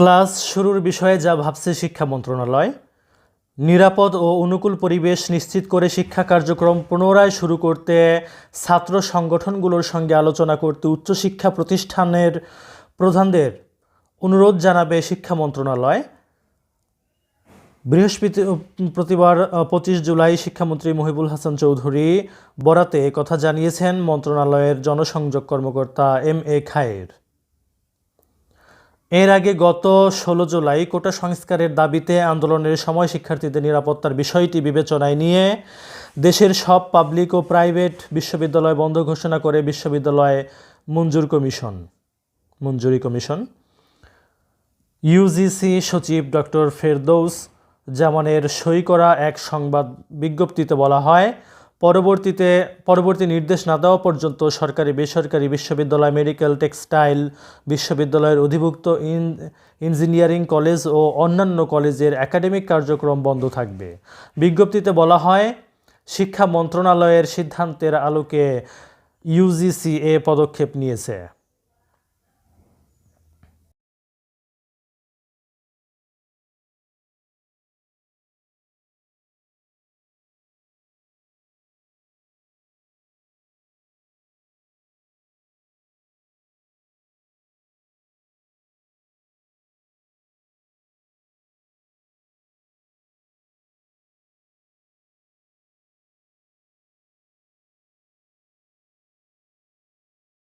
Class শুরুর বিষয়ে যা ভাবছে শিক্ষা মন্ত্রণালয়, নিরাপদ ও অনুকূল পরিবেশ নিশ্চিত করে শিক্ষা কার্যক্রম পুনরায় শুরু করতে ছাত্র সংগঠনগুলোর সঙ্গে আলোচনা করতে উচ্চশিক্ষা প্রতিষ্ঠানের প্রধানদের অনুরোধ জানাবে শিক্ষা মন্ত্রণালয়। বৃহস্পতি, প্রতিবার পঁচিশ জুলাই শিক্ষামন্ত্রী মহিবুল হাসান চৌধুরী বরাতে কথা জানিয়েছেন মন্ত্রণালয়ের জনসংযোগ কর্মকর্তা এম এ খায়ের। এর আগে গত ষোলো জুলাই কোটা সংস্কারের দাবিতে আন্দোলনের সময় শিক্ষার্থীদের নিরাপত্তার বিষয়টি বিবেচনায় নিয়ে দেশের সব পাবলিক ও প্রাইভেট বিশ্ববিদ্যালয় বন্ধ ঘোষণা করে বিশ্ববিদ্যালয় মঞ্জুর কমিশন। মঞ্জুরি কমিশন। ইউজিসি সচিব ডক্টর ফেরদৌস জামানের সই করা এক সংবাদ বিজ্ঞপ্তিতে বলা হয় পরবর্তীতে, পরবর্তী নির্দেশ না দেওয়া পর্যন্ত সরকারি বেসরকারি বিশ্ববিদ্যালয়, মেডিকেল, টেক্সটাইল বিশ্ববিদ্যালয়ের অধিভুক্ত ইন, ইঞ্জিনিয়ারিং কলেজ ও অন্যান্য কলেজের একাডেমিক কার্যক্রম বন্ধ থাকবে। বিজ্ঞপ্তিতে বলা হয়, শিক্ষা মন্ত্রণালয়ের সিদ্ধান্তের আলোকে ইউজিসি এ পদক্ষেপ নিয়েছে।